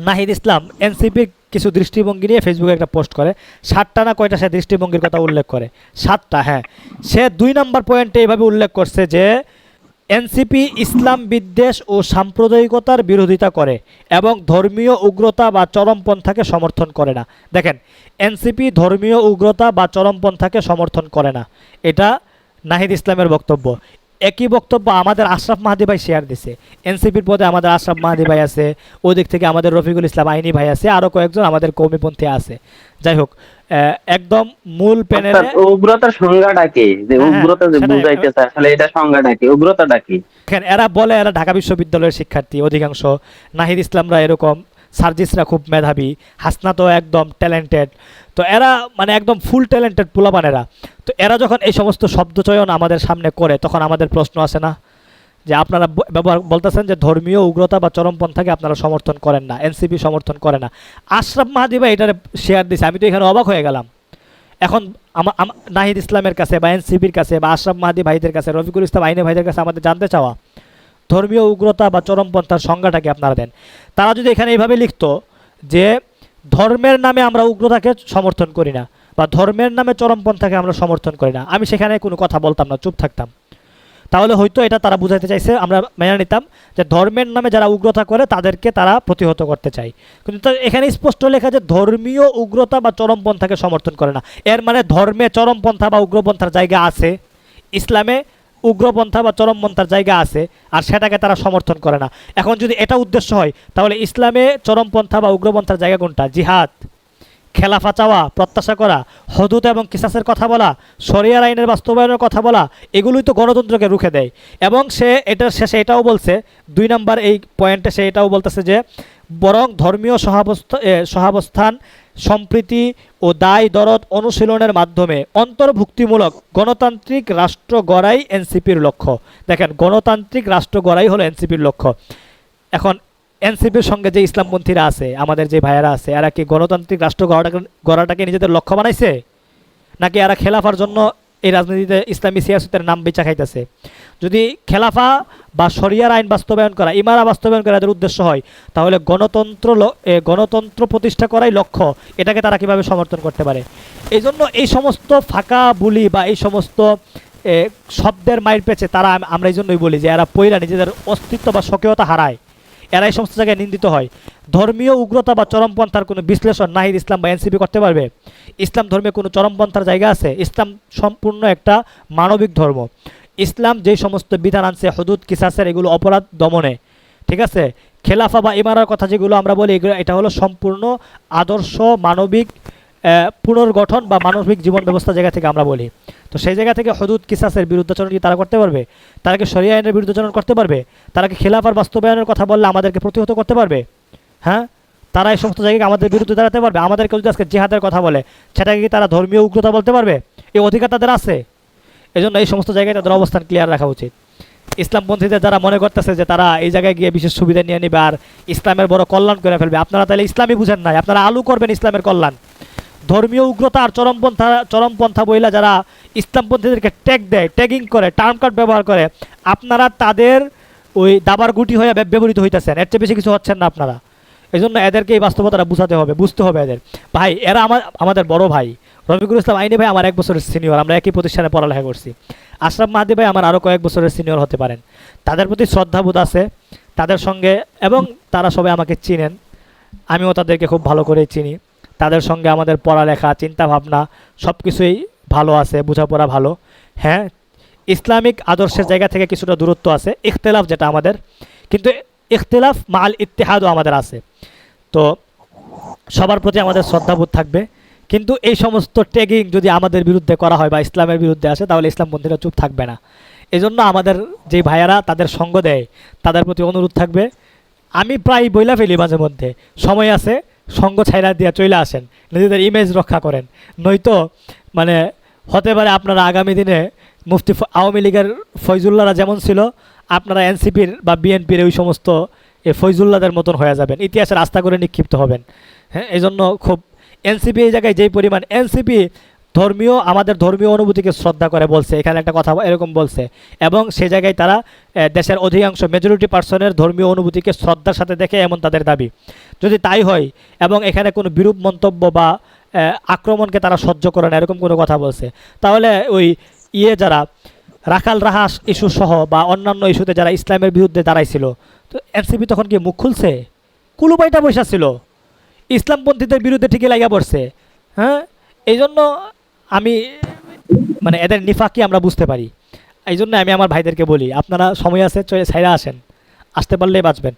নাহিদ ইসলাম এনসিপির কিছু দৃষ্টিভঙ্গি নিয়ে ফেসবুকে একটা পোস্ট করে, সাতটা না কয়টা সে দৃষ্টিভঙ্গির কথা উল্লেখ করে? সাতটা হ্যাঁ। সে দুই নম্বর পয়েন্টে এইভাবে উল্লেখ করছে যে, এনসিপি ইসলাম বিদ্বেষ ও সাম্প্রদায়িকতার বিরোধিতা করে এবং ধর্মীয় উগ্রতা বা চরমপন্থাকে সমর্থন করে না। দেখেন, এনসিপি ধর্মীয় উগ্রতা বা চরমপন্থাকে সমর্থন করে না। এটা নাহিদ ইসলামের বক্তব্য। একই বক্তব্য আমাদের আশরাফ মাহাদি ভাই শেয়ার দিছে। এনসিপির পদে আমাদের আশরাফ মাহাদি ভাই আছে ওই দিক থেকে আমাদের রফিকুল ইসলাম আইনি ভাই আছে আরও কয়েকজন আমাদের কৌমিপন্থী আছে। যাই হোক একদম মূল প্যানেলে আচ্ছা, উগ্রতার সংজ্ঞাটা কি? যে হ্যাঁ, উগ্রতা যে সেটাই। বুঝাইতে চায় আসলে এটা সংজ্ঞাটা কি? উগ্রতাটা কি? এরা বলে এরা ঢাকা বিশ্ববিদ্যালয়ের শিক্ষার্থী অধিকাংশ। নাহিদ ইসলামরা এরকম সার্জিসরা খুব মেধাবী হাসনা তো একদম ট্যালেন্টেড তো এরা মানে একদম ফুল ট্যালেন্টেড পোলাপানেরা তো এরা যখন এই সমস্ত শব্দচয়ন আমাদের সামনে করে, তখন আমাদের প্রশ্ন আসে না যে আপনারা ব্যবহার, বলতেছেন যে ধর্মীয় উগ্রতা বা চরমপন্থাকে আপনারা সমর্থন করেন না, এনসিপি সমর্থন করে না। আশরাফ মাহাদি ভাই এটার শেয়ার দিছে, আমি তো এখানে অবাক হয়ে গেলাম। এখন নাহিদ ইসলামের কাছে বা এনসিপির কাছে বা আশরাফ মাহাদি ভাইদের কাছে, রফিকুল ইসলাম আইনে ভাইদের কাছে আমাদের জানতে চাওয়া, ধর্মীয় উগ্রতা বা চরমপন্থার সংজ্ঞাটাকে আপনারা দেন? তারা যদি এখানে এইভাবে লিখতো যে ধর্মের নামে আমরা উগ্রতাকে সমর্থন করি না বা ধর্মের নামে চরমপন্থাকে আমরা সমর্থন করি না। আমি সেখানে কোনো কথা বলতাম না, চুপ থাকতাম। তাহলে হয়তো এটা তারা বুঝাইতে চাইছে, আমরা মেনে নিতাম যে ধর্মের নামে যারা উগ্রতা করে তাদেরকে তারা প্রতিহত করতে চায় কিন্তু এখানে স্পষ্ট লেখা যে ধর্মীয় উগ্রতা বা চরমপন্থাকে সমর্থন করে না। এর মানে ধর্মে চরমপন্থা বা উগ্রপন্থার জায়গা আছে। ইসলামে উগ্রপন্থা বা চরমপন্থার জায়গা আছে আর সেটাকে তারা সমর্থন করে না। এখন যদি এটা উদ্দেশ্য হয়, তাহলে ইসলামে চরমপন্থা বা উগ্রপন্থার জায়গা কোনটা? জিহাদ, খেলাফা চাওয়া, প্রত্যাশা করা, হদুত এবং কিসাসের কথা বলা, শরিয়ার আইনের বাস্তবায়নের কথা বলা, এগুলোই তো গণতন্ত্রকে রুখে দেয়। এবং সে এটার শেষে এটাও বলছে, দুই নাম্বার এই পয়েন্টে সে এটাও বলতেছে যে, বরং ধর্মীয় সহাবস্থ সহাবস্থান সম্প্রীতি ও দায় দরদ অনুশীলনের মাধ্যমে অন্তর্ভুক্তিমূলক গণতান্ত্রিক রাষ্ট্র গড়াই এনসিপির লক্ষ্য। দেখেন, গণতান্ত্রিক রাষ্ট্র গড়াই হলো এনসিপির লক্ষ্য। এখন এনসিপির সঙ্গে যে ইসলামপন্থীরা আছে, আমাদের যে ভাইয়েরা আছে, এরা কি গণতান্ত্রিক রাষ্ট্র গড়াটাকে গড়াটাকে নিজেদের লক্ষ্য বানাইছে? নাকি এরা খেলাফার জন্য এই রাজনীতিতে ইসলামী সিয়াসতের নাম বেচা খাইতেছে। যদি খেলাফা বা শরিয়ার আইন বাস্তবায়ন করা, ইমারা বাস্তবায়ন করা এদের উদ্দেশ্য হয়, তাহলে গণতন্ত্র গণতন্ত্র প্রতিষ্ঠা করাই লক্ষ্য, এটাকে তারা কীভাবে সমর্থন করতে পারে? এই জন্য এই সমস্ত ফাঁকা বুলি বা এই সমস্ত শব্দের মাইর পেছে তারা আমরা এই জন্যই বলি যে এরা পৈরা নিজেদের অস্তিত্ব বা স্বকীয়তা হারায়। এরা এই সমস্ত জায়গায় নিন্দিত হয়। ধর্মীয় উগ্রতা বা চরমপন্থার কোনো বিশ্লেষণ নাহিদ ইসলাম বা এনসিপি করতে পারবে? ইসলাম ধর্মে কোনো চরমপন্থার জায়গা আছে? ইসলাম সম্পূর্ণ একটা মানবিক ধর্ম। ইসলাম যে সমস্ত বিধান আনছে, হদুদ, কিসাসের, এগুলো অপরাধ দমনে। ঠিক আছে? খেলাফা বা ইমারার কথা যেগুলো আমরা বলি, এগুলো, এটা হলো সম্পূর্ণ আদর্শ মানবিক পুনর্গঠন বা মানবিক জীবন ব্যবস্থা জায়গা থেকে আমরা বলি। তো সেই জায়গা থেকে হদুদ, কিসাসের বিরুদ্ধাচরণ কি তারা করতে পারবে? তারা কি শরিয়া আইনের বিরুদ্ধাচরণ করতে পারবে? তারা কি খেলাফার বাস্তবায়নের কথা বললে আমাদেরকে প্রতিহত করতে পারবে? হ্যাঁ? তারা এই সমস্ত জায়গায় আমাদের বিরুদ্ধে দাঁড়াতে পারবে? আমাদেরকে যদি আজকে জেহাদের কথা বলে, সেটাকে কি তারা ধর্মীয় উগ্রতা বলতে পারবে? এই অধিকার তাদের আছে। এই জন্য এই সমস্ত জায়গায় তাদের অবস্থান ক্লিয়ার রাখা উচিত। ইসলামপন্থীদের যারা মনে করতেছে যে তারা এই জায়গায় গিয়ে বিশেষ সুবিধা নিয়ে নেবে আর ইসলামের বড় কল্যাণ করে ফেলবে, আপনারা তাহলে ইসলামই বুঝেন নাই। আপনারা আলু করবেন ইসলামের কল্যাণ। ধর্মীয় উগ্রতা আর চরমপন্থা চরমপন্থা বইলা যারা ইসলামপন্থীদেরকে ট্যাগ দেয় ট্যাগিং করে টার্ম কার্ড ব্যবহার করে, আপনারা তাদের ওই দাবার গুটি হয়ে ব্যবহৃত হইতেছেন। এর চেয়ে বেশি কিছু হচ্ছেন না আপনারা। এই জন্য এদেরকে এই বাস্তবতাটা বুঝাতে হবে, বুঝতে হবে এদের। ভাই, এরা আমার, আমাদের বড় ভাই। রফিকুল ইসলাম আইনি ভাই আমার এক বছরের সিনিয়র আমরা একই প্রতিষ্ঠানে পড়ালেখা করছি। আশরাফ মাহাদি ভাই আমার আরও কয়েক বছরের সিনিয়র হতে পারেন। তাদের প্রতি শ্রদ্ধাবোধ আছে, তাদের সঙ্গে, এবং তারা সবাই আমাকে চিনেন। আমিও তাদেরকে খুব ভালো করে চিনি। তাদের সঙ্গে আমাদের পড়ালেখা চিন্তা ভাবনা সব কিছুই ভালো আছে, বোঝাপড়া ভালো। হ্যাঁ ইসলামিক আদর্শের জায়গা থেকে কিছুটা দূরত্ব আছে, ইখতলাফ যেটা আমাদের। কিন্তু ইখতলাফ মাল ইতিহাদও আমাদের আছে। তো সবার প্রতি আমাদের শ্রদ্ধাবোধ থাকবে। কিন্তু এই সমস্ত ট্যাগিং যদি আমাদের বিরুদ্ধে করা হয় বা ইসলামের বিরুদ্ধে আসে, তাহলে ইসলামপন্থীরা চুপ থাকবে না। এজন্য আমাদের যে ভাইয়ারা তাদের সঙ্গ দেয়, তাদের প্রতি অনুরোধ থাকবে। আমি প্রায় বইলা ফেলি মাঝে মধ্যে। সময় আছে সঙ্গ ছাইরা দিয়ে চলে আসেন, নিজেদের ইমেজ রক্ষা করেন। নয়তো মানে হতে পারে আপনারা আগামী দিনে মুফতি আওয়ামী লীগের ফয়জুল্লাহরা যেমন ছিল, আপনারা এনসিপির বা বিএনপির ওই সমস্ত এ ফয়জুল্লাদের মতন হয়ে যাবেন। ইতিহাসের আস্থা করে নিক্ষিপ্ত হবেন। হ্যাঁ এই জন্য খুব এনসিপি এই জায়গায় যেই পরিমাণ, এনসিপি ধর্মীয়, আমাদের ধর্মীয় অনুভূতিকে শ্রদ্ধা করে বলছে, এখানে একটা কথা এরকম বলছে। এবং সে জায়গায় তারা দেশের অধিকাংশ মেজরিটি পার্সনের ধর্মীয় অনুভূতিকে শ্রদ্ধার সাথে দেখে, এমন তাদের দাবি। যদি তাই হয় এবং এখানে কোনো বিরূপ মন্তব্য বা আক্রমণকে তারা সহ্য করে না, এরকম কোনো কথা বলছে। তাহলে ওই ইয়ে যারা, রাখাল রাহাস ইস্যু সহ বা অন্যান্য ইস্যুতে যারা ইসলামের বিরুদ্ধে দাঁড়াইছিল, তো এনসিপি তখন কি মুখ খুলছে? কুলুপাইটা বৈশা ছিল। ইসলামপন্থীদের বিরুদ্ধে ঠিকই লাগা পড়ছে। হ্যাঁ? এই জন্য আমি মানে এদের নিফাকি আমরা বুঝতে পারি। এই জন্য আমি আমার ভাইদেরকে বলি, আপনারা সময় আছে, চলে, ছাইরা আসেন। আসতে পারলেই বাঁচবেন।